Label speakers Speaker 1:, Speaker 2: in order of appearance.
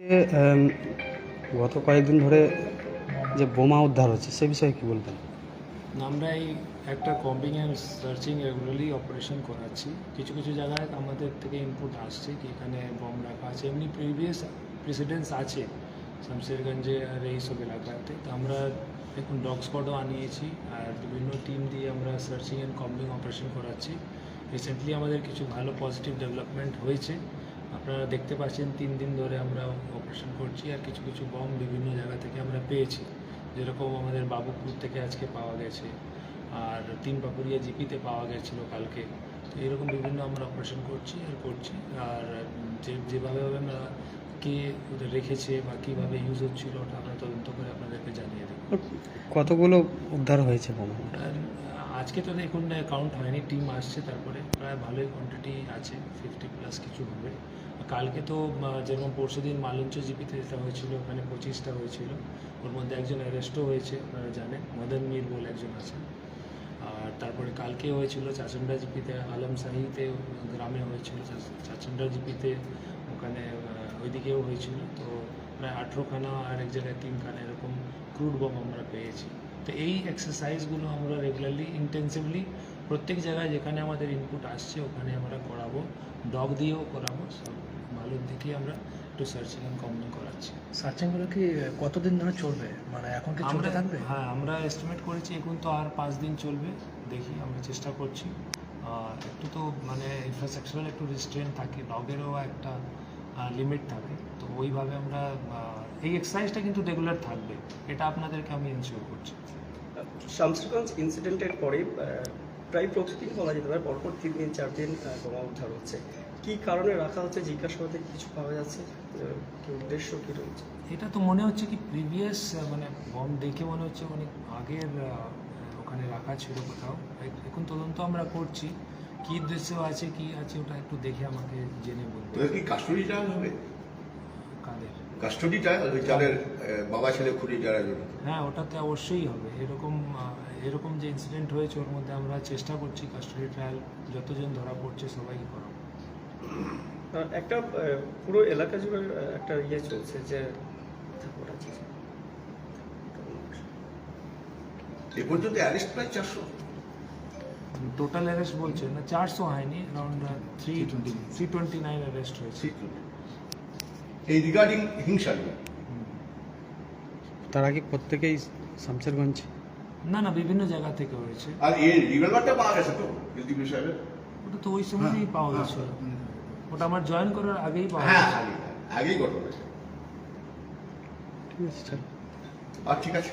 Speaker 1: যে গত কয়েকদিন ধরে যে বোমা উদ্ধার হচ্ছে, সে বিষয়ে কি বলবেন?
Speaker 2: আমরা এই একটা combing and searching regularly operation করাচ্ছি। কিছু কিছু জায়গায় আমাদের থেকে ইনপুট আসছে কি এখানে বম রাখা আছে। এমনি প্রিভিয়াস প্রেসিডেন্স আছে শামশেরগঞ্জে আর এইসব এলাকাতে। তো আমরা এখন ডগ স্কোয়াডও আনিয়েছি আর বিভিন্ন টিম দিয়ে আমরা সার্চিং অ্যান্ড কম্বিং অপারেশন করাচ্ছি। রিসেন্টলি আমাদের কিছু ভালো পজিটিভ ডেভেলপমেন্ট হয়েছে। আপনারা দেখতে পাচ্ছেন তিন দিন ধরে আমরা অপারেশন করছি আর কিছু কিছু বম বিভিন্ন জায়গা থেকে আমরা পেয়েছি। যেরকম আমাদের বাবুপুর থেকে আজকে পাওয়া গেছে আর তিন পাপুরিয়া জিপিতে পাওয়া গেছিল কালকে। তো এরকম বিভিন্ন আমরা অপারেশন করছি আর করছি। আর যে যেভাবে আমরা কে ওদের রেখেছে বা কীভাবে ইউজ হচ্ছিল ওটা আমরা তদন্ত করে আপনাদেরকে জানিয়ে দেবো।
Speaker 1: কতগুলো উদ্ধার হয়েছে বোমা
Speaker 2: আজকে তো দেখুন কাউন্ট হয়নি টিম আসছে তারপরে। প্রায় ভালোই কোয়ান্টিটি আছে ফিফটি প্লাস কিছু হবে। কালকে তো যেরকম পরশু দিন মালঞ্চ জিপিতে যেটা হয়েছিল, ওখানে পঁচিশটা হয়েছিল। ওর মধ্যে একজন অ্যারেস্টও হয়েছে, আপনারা জানেন, মদন মীর বলে একজন আছে আর তারপরে কালকে হয়েছিল চাচন্ডা জিপিতে আলমশাহিতে গ্রামে হয়েছিল চাচন্ডা জিপিতে, ওখানে ওইদিকেও হয়েছিল। তো প্রায় আঠেরোখানা আর এক জায়গায় তিনখানা এরকম ক্রুড বম আমরা পেয়েছি। তো এই এক্সারসাইজগুলো আমরা রেগুলারলি ইন্টেন্সিভলি প্রত্যেক জায়গায় যেখানে আমাদের ইনপুট আসছে, ওখানে আমরা করাবো ডগ দিয়েও করাবো। সব ভালোর আমরা একটু সার্চিং অ্যান্ড কম্বিং করাচ্ছি।
Speaker 3: সার্চিংগুলো কি কতদিন ধরে চলবে? মানে এখন কি চলতে
Speaker 2: আমরা
Speaker 3: থাকবে?
Speaker 2: হ্যাঁ আমরা এস্টিমেট করেছি এখন তো আর পাঁচ দিন চলবে। দেখি আমরা চেষ্টা করছি। আর একটু তো মানে ইনফ্রাস্ট্রাকচারাল একটু রেস্টুরেন্ট থাকে ডগেরও একটা লিমিট থাকে। তো ওইভাবে আমরা এই এক্সারসাইজটা কিন্তু রেগুলার থাকবে। এটা আপনাদেরকে আমি ইনশিওর করছি।
Speaker 4: শামসুরগঞ্জ ইনসিডেন্টের পরে প্রায় প্রতিদিন বলা যেতে পারে পরপর তিন দিন চার দিন বোমা উদ্ধার হচ্ছে। কি কারণে রাখা হচ্ছে? জিজ্ঞাসাবাদে কিছু পাওয়া যাচ্ছে? কি উদ্দেশ্য কি রয়েছে?
Speaker 2: এটা তো মনে হচ্ছে কি প্রিভিয়াস মানে বম দেখে মনে হচ্ছে অনেক আগের ওখানে রাখা ছিল কোথাও। এখন তদন্ত আমরা করছি। কি উদ্দেশ্য আছে কি আছে ওটা একটু দেখে আমাকে জেনে বলবে।
Speaker 5: তোদের কি কাস্টডি ট্রায়াল হবে?
Speaker 2: কাদের?
Speaker 5: কাস্টডি ট্রায়াল ওই চালের বাবা ছেলে খুঁড়ি যারা
Speaker 2: হ্যাঁ ওটাতে অবশ্যই হবে। এরকম এরকম যে ইনসিডেন্ট হয়েছে ওর মধ্যে আমরা চেষ্টা করছি কাস্টডি ট্রায়াল যতজন ধরা পড়ছে সবাই করাবো
Speaker 4: আহ, একটা পুরো এলাকা জুড়ে একটা ইয়ে চলছে যে
Speaker 5: এ পর্যন্ত অ্যারেস্ট প্রায় চারশো।
Speaker 2: টোটাল অ্যারেস্ট বলছে না চারশো হয়নি around three three twenty nine arrest হয়েছে।
Speaker 5: এই রিগার্ডিং
Speaker 1: তারা কি প্রত্যেকেই শামশেরগঞ্জ?
Speaker 2: না না বিভিন্ন জায়গা থেকে হয়েছে।
Speaker 5: আর এই রিভলভারটা পাওয়া গেছে তো এলটিপি সাহেবের
Speaker 2: ওটা তো ওই সময়ই পাওয়া গেছিল। ওটা আমার জয়েন করার আগেই পাওয়া
Speaker 5: হ্যাঁ
Speaker 2: গেছে।
Speaker 5: আগে আগেই ঘটনা।
Speaker 1: ঠিক আছে
Speaker 5: আর ঠিক আছে